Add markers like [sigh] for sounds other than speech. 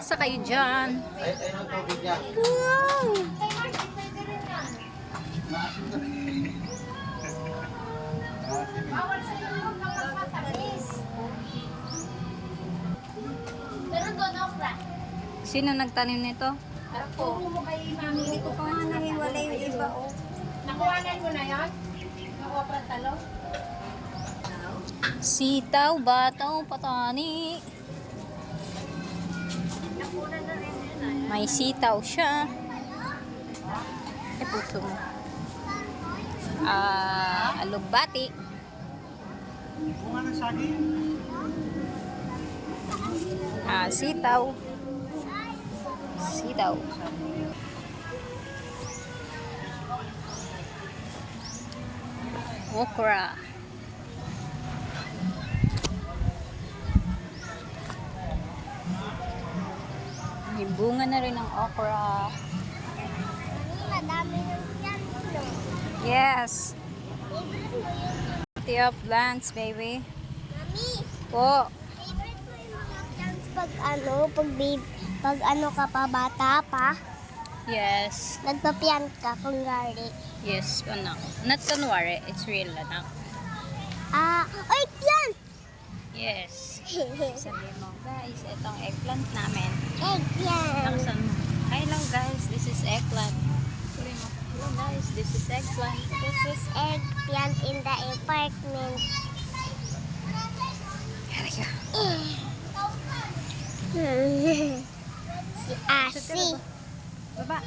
Asa kayo dyan? Ay, ay, ang tubig niya. Wow! Meron doon okra. Sino nagtanim nito? Ako. mo kay mami. Hindi ko pa nga nahiwalay yung iba, oh. Nakuhanan mo na yon? Yung okra talo? Sitaw, bataw, patani. Rin yun, ah. May sitaw siya. Ay, puso mo. Ah, alugbati. Ng saging. Ah, sitaw. Sitaw. Okra. May bunga na rin ng okra. Madami ng no? Yes. Favorite mo yun. Plenty of plants, baby. Mami, Po. favorite mo yung mga plants pag ano, pag babe, pag ano ka pa, bata pa, Yes. nagpapian ka, kunwari. Yes, anak. Not kunwari, it's real, anak. Yes. [laughs] Sabi mo, guys, itong eggplant namin. Eggplant! Nakasal mo. Hello guys, this is eggplant. Sabi mo, hello guys, this is eggplant. This is eggplant in the apartment. Halika. [laughs] si Asi. Baba.